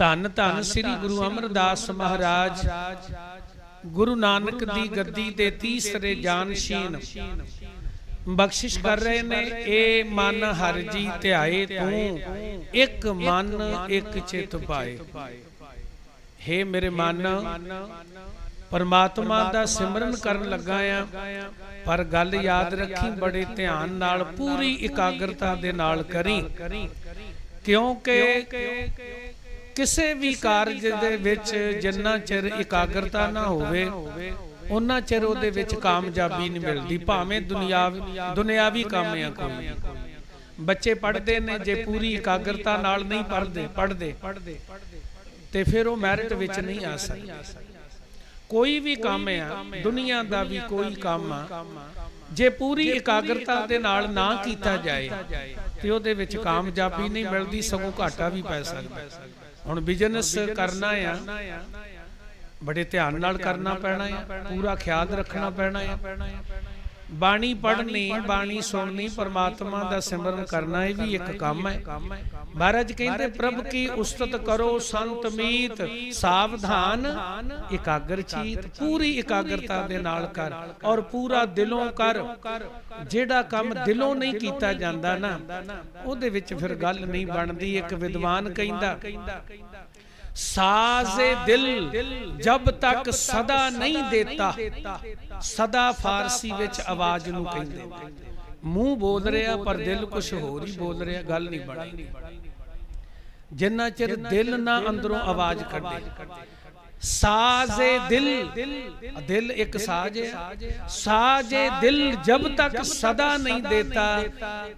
ਧੰਨ ਧੰਨ ਸ੍ਰੀ ਗੁਰੂ ਅਮਰਦਾਸ ਮਹਾਰਾਜ। ਗੁਰੂ ਨਾਨਕ ਦੀ ਗੱਦੀ ਦੇ ਤੀਸਰੇ ਜਾਨਸ਼ੀਨ। ਬਖਸ਼ਿਸ਼ ਕਰ ਰਹੇ ਨੇ ਇਹ ਮਨ ਹਰ ਜੀ ਧਿਆਏ ਤੂੰ। ਇੱਕ ਮਨ ਇੱਕ ਚਿਤ ਪਾਏ। ਹੇ ਮੇਰੇ ਮਨ ਪਰਮਾਤਮਾ ਦਾ ਸਿਮਰਨ ਕਰਨ ਲੱਗਾ ਆ। ਪਰ ਗੱਲ ਯਾਦ ਰੱਖੀ ਬੜੇ ਧਿਆਨ ਨਾਲ ਪੂਰੀ ਇਕਾਗਰਤਾ ਦੇ ਨਾਲ ਕਰੀ। ਕਿਉਂਕਿ ਕਿਸੇ ਵੀ ਕਾਰਜ ਦੇ ਵਿੱਚ ਜਿੰਨਾ ਚਿਰ ਇਕਾਗਰਤਾ ਨਾ ਹੋਵੇ ਉਹਨਾਂ ਚਿਰ ਉਹਦੇ ਵਿੱਚ ਕਾਮਯਾਬੀ ਨਹੀਂ ਮਿਲਦੀ ਭਾਵੇਂ ਦੁਨਿਆਵੀ ਦੁਨਿਆਵੀ ਕੰਮ ਆ ਕੋਈ ਬੱਚੇ ਪੜ੍ਹਦੇ ਨੇ ਜੇ ਪੂਰੀ ਇਕਾਗਰਤਾ ਨਾਲ ਨਹੀਂ ਪੜ੍ਹਦੇ ਪੜ੍ਹਦੇ। ਤੇ ਫਿਰ ਉਹ ਮੈਰਿਟ ਵਿੱਚ ਨਹੀਂ ਆ ਸਕਦੇ। ਕੋਈ ਵੀ ਕੰਮ ਆ ਦੁਨੀਆ ਦਾ ਵੀ ਕੋਈ ਕੰਮ ਆ। ਜੇ ਪੂਰੀ ਇਕਾਗਰਤਾ ਦੇ ਨਾਲ ਨਾ ਕੀਤਾ ਜਾਏ ਤੇ ਉਹਦੇ ਵਿੱਚ ਕਾਮਯਾਬੀ ਨਹੀਂ ਮਿਲਦੀ ਸਗੋਂ ਘਾਟਾ ਵੀ ਪੈ ਸਕਦਾ। ਹੁਣ ਬਿਜ਼ਨਸ ਕਰਨਾ ਆ। ਬੜੇ ਧਿਆਨ ਨਾਲ ਕਰਨਾ ਪੈਣਾ ਆ। ਪੂਰਾ ਖਿਆਲ ਰੱਖਣਾ ਪੈਣਾ ਆ। ਬਾਣੀ ਪੜ੍ਹਨੀ ਬਾਣੀ ਸੁਣਨੀ ਪਰਮਾਤਮਾ ਦਾ ਸਿਮਰਨ ਕਰਨਾ ਇਹ ਵੀ ਇੱਕ ਕੰਮ ਹੈ। ਮਹਾਰਾਜ ਕਹਿੰਦੇ ਪ੍ਰਭ ਕੀ ਉਸਤਤ ਕਰੋ ਸੰਤ ਮੀਤ ਸਾਵਧਾਨ ਇਕਾਗਰ ਚੀਤ ਪੂਰੀ ਇਕਾਗਰਤਾ ਦੇ ਨਾਲ ਕਰ ਔਰ ਪੂਰਾ ਦਿਲੋਂ ਕਰ। ਜਿਹੜਾ ਕੰਮ ਦਿਲੋਂ ਨਹੀਂ ਕੀਤਾ ਜਾਂਦਾ ਨਾ ਉਹਦੇ ਵਿੱਚ ਫਿਰ ਗੱਲ ਨਹੀਂ ਬਣਦੀ ਇੱਕ ਵਿਦਵਾਨ ਕਹਿੰਦਾ। ਸਾਜ਼ੇ ਦਿਲ ਜਬ ਤੱਕ ਸਦਾ ਨਹੀਂ ਦੇਤਾ ਸਦਾ ਫਾਰਸੀ ਵਿੱਚ ਆਵਾਜ਼ ਨੂੰ ਕਹਿੰਦੇ ਮੂੰਹ ਬੋਲ ਰਿਹਾ ਪਰ ਦਿਲ ਕੁਝ ਹੋਰ ਹੀ ਬੋਲ ਰਿਹਾ ਗੱਲ ਨਹੀਂ ਬਣੀ ਜਿੰਨਾ ਚਿਰ ਦਿਲ ਨਾ ਅੰਦਰੋਂ ਆਵਾਜ਼ ਕੱਢੇ। ਸਾਜ਼ੇ ਦਿਲ ਦਿਲ ਇੱਕ ਸਾਜ਼ ਹੈ। ਸਾਜ਼ੇ ਦਿਲ ਜਬ ਤੱਕ ਸਦਾ ਨਹੀਂ ਦੇਤਾ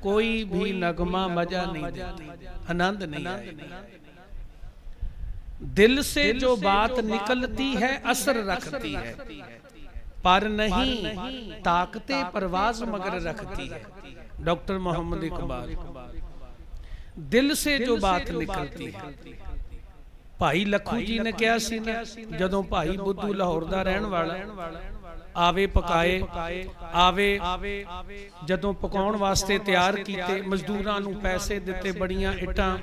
ਕੋਈ ਵੀ ਨਗਮਾ ਮਜ਼ਾ ਨਹੀਂ ਦੇਤਾ ਆਨੰਦ ਨਹੀਂ ਆਏਗਾ। दिल से जो बात निकलती है असर रखती है पर नहीं ताकते परवाज मगर रखती है डॉक्टर मोहम्मद इकबाल दिल से जो बात निकलती है ਭਾਈ ਲੱਖੂ ਜੀ ਨੇ ਕਿਹਾ ਸੀ ਨਾ ਜਦੋਂ ਭਾਈ ਬੁੱਧੂ ਲਾਹੌਰ ਦਾ ਰਹਿਣ ਵਾਲਾ ਆਵੇ ਪਕਾਏ ਆਵੇ ਜਦੋਂ ਪਕਾਉਣ ਵਾਸਤੇ ਤਿਆਰ ਕੀਤੇ ਮਜ਼ਦੂਰਾਂ ਨੂੰ ਪੈਸੇ ਦਿੱਤੇ ਬੜੀਆਂ ਇੱਟਾਂ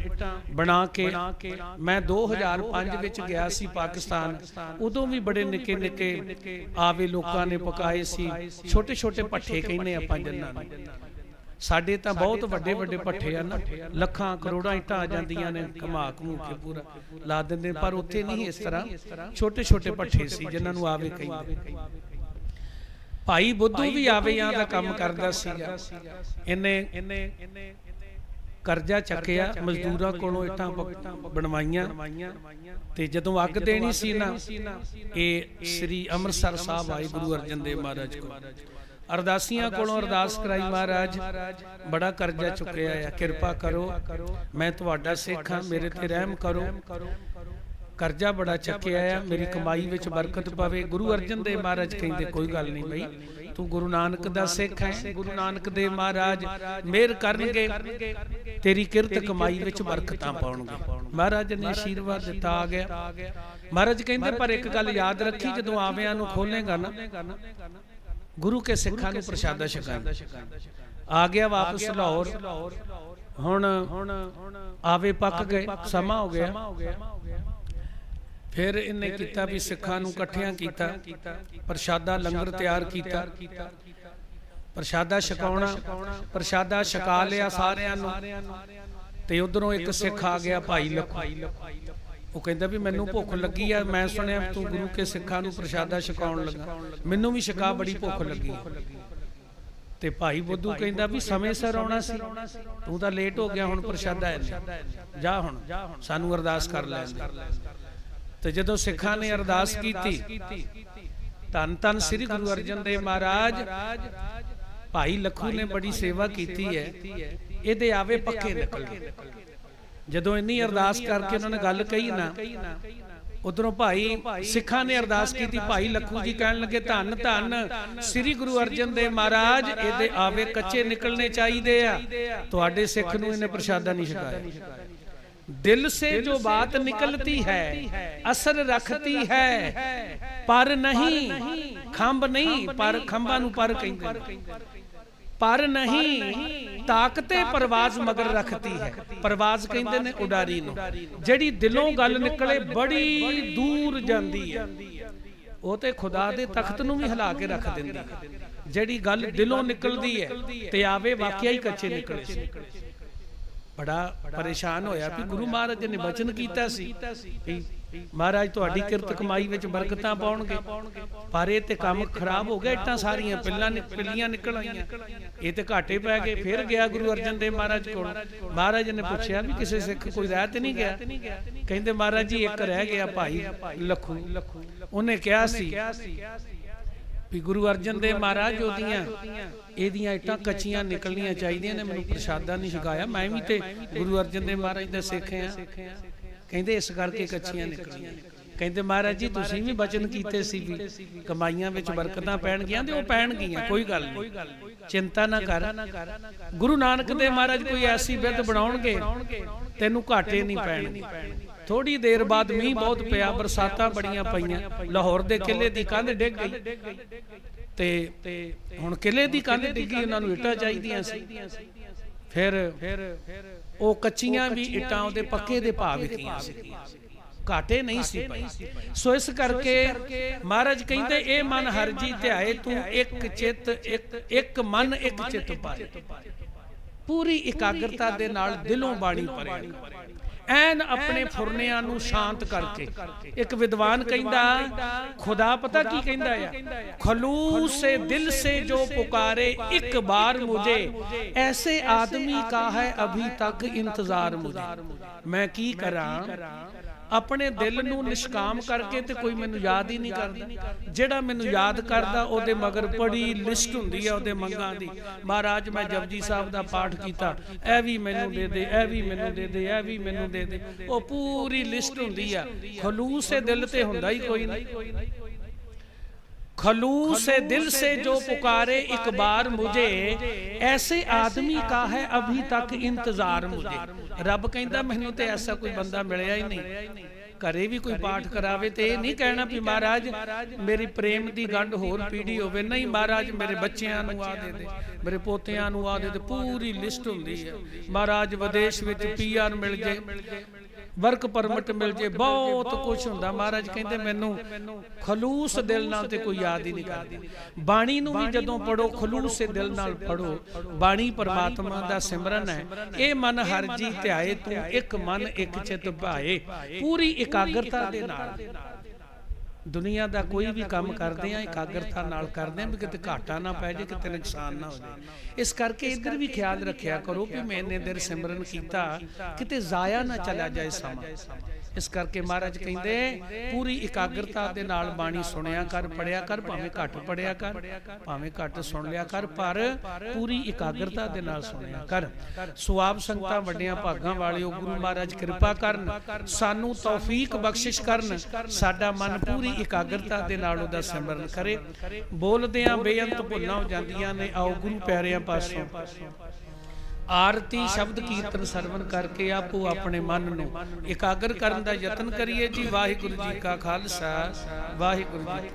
ਬਣਾ ਕੇ ਮੈਂ 2005 ਵਿੱਚ ਗਿਆ ਸੀ ਪਾਕਿਸਤਾਨ। ਉਦੋਂ ਵੀ ਬੜੇ ਨਿੱਕੇ ਨਿੱਕੇ ਆਵੇ ਲੋਕਾਂ ਨੇ ਪਕਾਏ ਸੀ। ਛੋਟੇ ਛੋਟੇ ਪੱਠੇ ਕਹਿੰਦੇ ਆਪਾਂ ਜੰਨਾਂ ਨੂੰ। ਸਾਡੇ ਤਾਂ ਬਹੁਤ ਵੱਡੇ ਵੱਡੇ ਪੱਠੇ ਆ ਨਾ। ਲੱਖਾਂ ਕਰੋੜਾਂ ਇੱਟਾਂ ਆ ਜਾਂਦੀਆਂ ਨੇ ਕਮਾ ਕਮੂ ਕੇ ਪੂਰਾ। ਲਾ ਦਿੰਦੇ ਪਰ ਉੱਥੇ ਨਹੀਂ ਇਸ ਤਰ੍ਹਾਂ। ਛੋਟੇ ਛੋਟੇ ਪੱਠੇ ਸੀ ਜਿਨ੍ਹਾਂ ਨੂੰ ਆਵੇ ਕਹਿੰਦੇ। ਭਾਈ ਬੁੱਧੂ ਵੀ ਆਵੇਆਂ ਦਾ ਕੰਮ ਕਰਦਾ ਸੀਗਾ। ਇਹਨੇ ਕਰਜ਼ਾ ਚੱਕਿਆ ਮਜ਼ਦੂਰਾਂ ਕੋਲੋਂ ਇੱਟਾਂ ਬਣਵਾਈਆਂ। ਤੇ ਜਦੋਂ ਅੱਗ ਦੇਣੀ ਸੀ ਨਾ ਇਹ ਸ੍ਰੀ ਅੰਮ੍ਰਿਤਸਰ ਸਾਹਿਬ ਆਏ ਗੁਰੂ ਅਰਜਨ ਦੇਵ ਮਹਾਰਾਜ ਕੋਲ। ਅਰਦਾਸੀਆਂ ਕੋਲੋਂ ਅਰਦਾਸ ਕਰਾਈ ਮਹਾਰਾਜ ਬੜਾ ਕਰਜ਼ਾ ਚੁੱਕਿਆ ਆ ਕਿਰਪਾ ਕਰੋ ਮੈਂ ਤੁਹਾਡਾ ਸਿੱਖ ਹਾਂ ਮੇਰੇ ਤੇ ਰਹਿਮ ਕਰੋ। ਕਰਜ਼ਾ ਬੜਾ ਚੱਕਿਆ ਆ, ਮੇਰੀ ਕਮਾਈ ਵਿੱਚ ਬਰਕਤ ਪਵੇ। ਗੁਰੂ ਅਰਜਨ ਦੇਵ ਮਹਾਰਾਜ ਕਹਿੰਦੇ, ਕੋਈ ਗੱਲ ਨਹੀਂ ਬਈ, ਤੂੰ ਗੁਰੂ ਨਾਨਕ ਦਾ ਸਿੱਖ ਹੈ, ਗੁਰੂ ਨਾਨਕ ਦੇਵ ਮਹਾਰਾਜ ਮਿਹਰ ਕਰਨਗੇ, ਤੇਰੀ ਕਿਰਤ ਕਮਾਈ ਵਿੱਚ ਬਰਕਤਾਂ ਪਾਉਣਗੇ। ਮਹਾਰਾਜ ਨੇ ਆਸ਼ੀਰਵਾਦ ਦਿੱਤਾ, ਆ ਗਿਆ। ਮਹਾਰਾਜ ਕਹਿੰਦੇ, ਪਰ ਇੱਕ ਗੱਲ ਯਾਦ ਰੱਖੀ, ਜਦੋਂ ਆਵਿਆਂ ਨੂੰ ਖੋਲੇਗਾ ਨਾ, ਗੁਰੂ ਕੇ ਸਿੱਖਾਂ ਨੂੰ ਪ੍ਰਸ਼ਾਦਾ ਛਕਾਈ ਆ ਗਿਆ ਵਾਪਸ ਲਾਹੌਰ। ਹੁਣ ਆਵੇ ਪੱਕ ਗਏ, ਸਮਾਂ ਹੋ ਗਿਆ। ਫਿਰ ਇਹਨੇ ਕੀਤਾ ਵੀ ਸਿੱਖਾਂ ਨੂੰ ਇਕੱਠਿਆਂ ਕੀਤਾ, ਪ੍ਰਸ਼ਾਦਾ ਲੰਗਰ ਤਿਆਰ ਕੀਤਾ। ਪ੍ਰਸ਼ਾਦਾ ਛਕਾਉਣਾ, ਪ੍ਰਸ਼ਾਦਾ ਛਕਾ ਲਿਆ ਸਾਰਿਆਂ ਨੂੰ। ਤੇ ਉਧਰੋਂ ਇੱਕ ਸਿੱਖ ਆ ਗਿਆ, ਭਾਈ ਲੱਖੂ। ਉਹ ਕਹਿੰਦਾ ਵੀ ਮੈਨੂੰ ਭੁੱਖ ਲੱਗੀ ਆ, ਮੈਂ ਸੁਣਿਆ ਤੂੰ ਗੁਰੂ ਕੇ ਸਿੱਖਾਂ ਨੂੰ ਪ੍ਰਸ਼ਾਦਾ ਛਕਾਉਣ ਲੱਗਾ। ਮੈਨੂੰ ਵੀ ਛਕਾ, ਬੜੀ ਭੁੱਖ ਲੱਗੀ। ਤੇ ਭਾਈ ਬੁੱਧੂ ਕਹਿੰਦਾ ਵੀ ਸਮੇਂ ਸਿਰ ਆਉਣਾ ਸੀ। ਤੂੰ ਤਾਂ ਲੇਟ ਹੋ ਗਿਆ, ਹੁਣ ਪ੍ਰਸ਼ਾਦਾ ਹੈ ਜਾ ਹੁਣ, ਸਾਨੂੰ ਅਰਦਾਸ ਕਰ ਲੈਣ ਤੇ ਜਦੋਂ ਸਿੱਖਾਂ ਨੇ ਅਰਦਾਸ ਕੀਤੀ ਧੰਨ ਧੰਨ ਸ੍ਰੀ ਗੁਰੂ ਅਰਜਨ ਦੇਵ ਮਹਾਰਾਜ ਭਾਈ ਲੱਖੂ ਨੇ ਬੜੀ ਸੇਵਾ ਕੀਤੀ ਹੈ। ਇਹਦੇ ਆਵੇ ਪੱਕੇ ਨਿਕਲ ਜਦੋਂ ਇੰਨੀ ਅਰਦਾਸ ਕਰਕੇ ਉਹਨਾਂ ਨੇ ਗੱਲ ਕਹੀ ਨਾ ਉਧਰੋਂ ਭਾਈ ਸਿੱਖਾਂ ਨੇ ਅਰਦਾਸ ਕੀਤੀ ਭਾਈ ਲੱਖੂ ਜੀ ਕਹਿਣ ਲੱਗੇ ਧੰਨ ਧੰਨ ਸ੍ਰੀ ਗੁਰੂ ਅਰਜਨ ਦੇਵ ਮਹਾਰਾਜ ਇਹਦੇ ਆਵੇ ਕੱਚੇ ਨਿਕਲਣੇ ਚਾਹੀਦੇ ਆ। ਤੁਹਾਡੇ ਸਿੱਖ ਨੂੰ ਇਹਨੇ ਪ੍ਰਸ਼ਾਦਾ ਨਹੀਂ ਛਕਾਇਆ। दिल से जो बात निकलती है असर रखती है पर नहीं खंभ नहीं पर खंभा ਨੂੰ ਪਰ ਕਹਿੰਦੇ ਪਰ ਨਹੀਂ ਤਾਕਤੇ ਪਰਵਾਜ਼ ਮਗਰ ਰੱਖਤੀ ਹੈ ਪਰਵਾਜ਼ ਕਹਿੰਦੇ ਨੇ ਉਡਾਰੀ ਨੂੰ ਜਿਹੜੀ ਦਿਲੋਂ ਗੱਲ ਨਿਕਲੇ ਬੜੀ ਦੂਰ ਜਾਂਦੀ ਹੈ ਉਹ ਤੇ ਖੁਦਾ ਦੇ ਤਖਤ ਨੂੰ ਵੀ ਹਿਲਾ ਕੇ ਰੱਖ ਦਿੰਦੀ ਹੈ ਜਿਹੜੀ ਗੱਲ ਦਿਲੋਂ ਨਿਕਲਦੀ ਹੈ ਤੇ ਆਵੇ ਵਾਕਿਆ ਹੀ ਕੱਚੇ ਨਿਕਲੇ ਸੀ ਬੜਾ ਪਰੇਸ਼ਾਨ ਹੋਇਆ ਵੀ ਗੁਰੂ ਮਹਾਰਾਜ ਨੇ ਬਚਨ ਕੀਤਾ ਸੀ ਵੀ ਮਹਾਰਾਜ ਤੁਹਾਡੀ ਕਿਰਤ ਕਮਾਈ ਵਿੱਚ ਬਰਕਤਾਂ ਪਾਉਣਗੇ। ਪਰ ਇਹ ਤੇ ਕੰਮ ਖਰਾਬ ਹੋ ਗਿਆ ਇੱਟਾਂ ਸਾਰੀਆਂ ਪਿੱਲਾਂ ਨਿ- ਪਿੱਲੀਆਂ ਨਿਕਲ ਆਈਆਂ। ਇਹ ਤੇ ਘਾਟੇ ਪੈ ਗਏ ਫਿਰ ਗਿਆ ਗੁਰੂ ਅਰਜਨ ਦੇਵ ਮਹਾਰਾਜ ਕੋਲ। ਮਹਾਰਾਜ ਨੇ ਪੁੱਛਿਆ ਵੀ ਕਿਸੇ ਸਿੱਖ ਕੋਈ ਰਹਿ ਤੇ ਨਹੀਂ ਗਿਆ? ਕਹਿੰਦੇ ਮਹਾਰਾਜ ਜੀ ਇੱਕ ਰਹਿ ਗਿਆ ਭਾਈ ਲਖੂ। ਉਹਨੇ ਕਿਹਾ ਸੀ। ਵੀ ਗੁਰੂ ਅਰਜਨ ਦੇਵ ਮਹਾਰਾਜ ਉਹਦੀਆਂ ਇਹਦੀਆਂ ਇੱਟਾਂ ਕੱਚੀਆਂ ਨਿਕਲਣੀਆਂ ਚਾਹੀਦੀਆਂ ਨੇ, ਮੈਨੂੰ ਪ੍ਰਸ਼ਾਦਾ ਨਹੀਂ ਛਕਾਇਆ। ਮੈਂ ਵੀ ਤੇ ਗੁਰੂ ਅਰਜਨ ਦੇਵ ਮਹਾਰਾਜ ਦਾ ਸਿੱਖ ਆ ਕਹਿੰਦੇ ਇਸ ਕਰਕੇ ਕੱਚੀਆਂ ਨਿਕਲੀਆਂ ਕਹਿੰਦੇ ਮਹਾਰਾਜ ਜੀ, ਤੁਸੀਂ ਵੀ ਬਚਨ ਕੀਤੇ ਸੀ ਵੀ ਕਮਾਈਆਂ ਵਿੱਚ ਬਰਕਤਾਂ ਪੈਣਗੀਆਂ ਤੇ ਉਹ ਪੈਣਗੀਆਂ ਕੋਈ ਗੱਲ ਨਹੀਂ। ਚਿੰਤਾ ਨਾ ਕਰ। ਗੁਰੂ ਨਾਨਕ ਦੇਵ ਮਹਾਰਾਜ ਕੋਈ ਐਸੀ ਵਿਧ ਬਣਾਉਣਗੇ, ਤੈਨੂੰ ਘਾਟੇ ਨਹੀਂ ਪੈਣਗੇ। ਥੋੜੀ ਦੇਰ ਬਾਅਦ ਮੀਂਹ ਬਹੁਤ ਪਿਆ, ਬਰਸਾਤਾਂ ਬੜੀਆਂ ਪਈਆਂ। ਲਾਹੌਰ ਦੇ ਕਿਲੇ ਦੀ ਕੰਧ ਡਿੱਗ ਗਈ। ਤੇ ਹੁਣ ਕਿਲੇ ਦੀ ਕੰਧ ਡਿੱਗੀ ਉਹਨਾਂ ਨੂੰ ਇੱਟਾਂ ਚਾਹੀਦੀਆਂ ਸੀ। ਫਿਰ ਉਹ ਕੱਚੀਆਂ ਵੀ ਇੱਟਾਂ ਉਹਦੇ ਪੱਕੇ ਦੇ ਭਾਅ ਵਿਕੀਆਂ ਸੀ। ਘਾਟੇ ਨਹੀਂ ਸੀ ਪਈ ਸੋ ਇਸ ਕਰਕੇ ਮਹਾਰਾਜ ਕਹਿੰਦੇ, ਇਹ ਮਨ ਹਰ ਜੀ ਧਿਆਏ, ਤੂੰ ਇੱਕ ਚਿੱਤ, ਇੱਕ ਇੱਕ ਮਨ, ਇੱਕ ਚਿੱਤ ਪਾਏ। ਪੂਰੀ ਇਕਾਗਰਤਾ ਦੇ ਨਾਲ ਦਿਲੋਂ ਬਾਣੀ ਪੜਿਆ ਐਨ ਆਪਣੇ ਫੁਰਨਿਆਂ ਨੂੰ ਸ਼ਾਂਤ ਕਰਕੇ। ਇੱਕ ਵਿਦਵਾਨ ਕਹਿੰਦਾ ਖੁਦਾ ਪਤਾ ਕੀ ਕਹਿੰਦਾ ਆ? ਖਲੂਸ ਦਿਲ ਸੇ ਜੋ ਪੁਕਾਰੇ ਇੱਕ ਬਾਰ ਮੁਝੇ। ਐਸੇ ਆਦਮੀ ਕਾ ਹੈ ਅਭੀ ਤੱਕ ਇੰਤਜ਼ਾਰ ਮੁਝੇ। ਮੈਂ ਕੀ ਕਰਾਂ? ਆਪਣੇ ਦਿਲ ਨੂੰ ਨਿਸ਼ਕਾਮ ਕਰਕੇ ਤੇ ਕੋਈ ਮੈਨੂੰ ਯਾਦ ਹੀ ਨਹੀਂ ਕਰਦਾ। ਜਿਹੜਾ ਮੈਨੂੰ ਯਾਦ ਕਰਦਾ ਉਹਦੇ ਮਗਰ ਬੜੀ ਲਿਸਟ ਹੁੰਦੀ ਹੈ ਉਹਦੇ ਮੰਗਾਂ ਦੀ। ਮਹਾਰਾਜ ਮੈਂ ਜਪਜੀ ਸਾਹਿਬ ਦਾ ਪਾਠ ਕੀਤਾ। ਇਹ ਵੀ ਮੈਨੂੰ ਦੇ ਦੇ ਇਹ ਵੀ ਮੈਨੂੰ ਦੇ ਦੇ ਇਹ ਵੀ ਮੈਨੂੰ ਦੇ ਦੇ ਉਹ ਪੂਰੀ ਲਿਸਟ ਹੁੰਦੀ ਆ। ਖਲੂਸ ਦਿਲ ਤੇ ਹੁੰਦਾ ਹੀ ਕੋਈ ਨਹੀਂ। खलूस से दिल से जो पुकारे एक बार मुझे ऐसे आदमी का है अभी तक इंतजार मुझे ਰੱਬ ਕਹਿੰਦਾ ਮੈਨੂੰ ਤੇ ਐਸਾ ਕੋਈ ਬੰਦਾ ਮਿਲਿਆ ਹੀ ਨਹੀਂ ਘਰੇ ਵੀ ਕੋਈ ਪਾਠ ਕਰਾਵੇ ਤੇ ਇਹ ਨਹੀਂ ਕਹਿਣਾ ਵੀ ਮਹਾਰਾਜ ਮੇਰੀ ਪ੍ਰੇਮ ਦੀ ਗੰਢ ਹੋਰ ਪੀੜੀ ਹੋਵੇ ਨਹੀਂ ਮਹਾਰਾਜ ਮੇਰੇ ਬੱਚਿਆਂ ਨੂੰ ਆ ਦੇ ਦੇ ਮੇਰੇ ਪੋਤਿਆਂ ਨੂੰ ਆ ਦੇ ਦੇ ਪੂਰੀ ਲਿਸਟ ਹੁੰਦੀ ਹੈ ਮਹਾਰਾਜ ਵਿਦੇਸ਼ ਵਿੱਚ ਪੀਆਰ ਮਿਲ ਜੇ ਵਰਕ ਪਰਮਿਟ ਮਿਲ ਜੇ ਬਹੁਤ ਕੁਝ ਹੁੰਦਾ। ਮਹਾਰਾਜ ਕਹਿੰਦੇ ਮੈਨੂੰ ਖਲੂਸ ਦਿਲ ਨਾਲ ਤੇ ਕੋਈ ਯਾਦ ਹੀ ਨਹੀਂ ਕਰਦਾ। ਬਾਣੀ ਨੂੰ ਵੀ ਜਦੋਂ ਪੜੋ ਖਲੂਸ ਦਿਲ ਨਾਲ ਪੜੋ ਬਾਣੀ ਪਰਮਾਤਮਾ ਦਾ ਸਿਮਰਨ ਹੈ। ਇਹ ਮਨ ਹਰ ਜੀ ਧਿਆਏ ਤੂੰ ਇੱਕ ਮਨ ਇੱਕ ਚਿਤ ਭਾਏ। ਪੂਰੀ ਇਕਾਗਰਤਾ ਦੇ ਨਾਲ। ਦੁਨੀਆ ਦਾ ਕੋਈ ਵੀ ਕੰਮ ਕਰਦੇ ਆ ਇਕਾਗਰਤਾ ਨਾਲ ਕਰਦੇ ਆ ਵੀ ਕਿਤੇ ਘਾਟਾ ਨਾ ਪੈ ਜੇ ਕਿਤੇ ਨੁਕਸਾਨ ਨਾ ਹੋ ਜਾਏ ਇਸ ਕਰਕੇ ਇੱਧਰ ਵੀ ਖਿਆਲ ਰੱਖਿਆ ਕਰੋ ਕਿ ਮੈਂ ਇੰਨੇ ਦੇਰ ਸਿਮਰਨ ਕੀਤਾ ਕਿਤੇ ਜ਼ਾਇਆ ਨਾ ਚਲਾ ਜਾਏ ਸਮਾਂ। ਇਸ ਕਰਕੇ ਮਹਾਰਾਜ ਕਹਿੰਦੇ, ਪੂਰੀ ਇਕਾਗਰਤਾ ਦੇ ਨਾਲ ਬਾਣੀ ਸੁਣਿਆ ਕਰ, ਪੜਿਆ ਕਰ, ਭਾਵੇਂ ਘੱਟ ਪੜਿਆ ਕਰ, ਭਾਵੇਂ ਘੱਟ ਸੁਣ ਲਿਆ ਕਰ, ਪਰ ਪੂਰੀ ਇਕਾਗਰਤਾ ਦੇ ਨਾਲ ਸੁਣਿਆ ਕਰ। ਸੋ ਆਪ ਸੰਗਤਾਂ ਵੱਡਿਆਂ ਭਾਗਾਂ ਵਾਲਿਓ, ਗੁਰੂ ਮਹਾਰਾਜ ਕਿਰਪਾ ਕਰਨ, ਸਾਨੂੰ ਤੌਫੀਕ ਬਖਸ਼ਿਸ਼ ਕਰਨ, ਸਾਡਾ ਮਨ ਪੂਰੀ ਇਕਾਗਰਤਾ ਦੇ ਨਾਲ ਉਹਦਾ ਸਿਮਰਨ ਕਰੇ। ਬੋਲਦਿਆਂ ਬੇਅੰਤ ਭੁੱਲਾਂ ਹੋ ਜਾਂਦੀਆਂ ਨੇ, ਆਓ ਗੁਰੂ ਪਿਆਰਿਆਂ ਪਾਸੋਂ। ਆਰਤੀ ਸ਼ਬਦ ਕੀਰਤਨ ਸਰਵਨ ਕਰਕੇ ਆਪੋ ਆਪਣੇ ਮਨ ਨੂੰ ਇਕਾਗਰ ਕਰਨ ਦਾ ਯਤਨ ਕਰੀਏ ਜੀ। ਵਾਹਿਗੁਰੂ ਜੀ ਕਾ ਖਾਲਸਾ, ਵਾਹਿਗੁਰੂ ਜੀ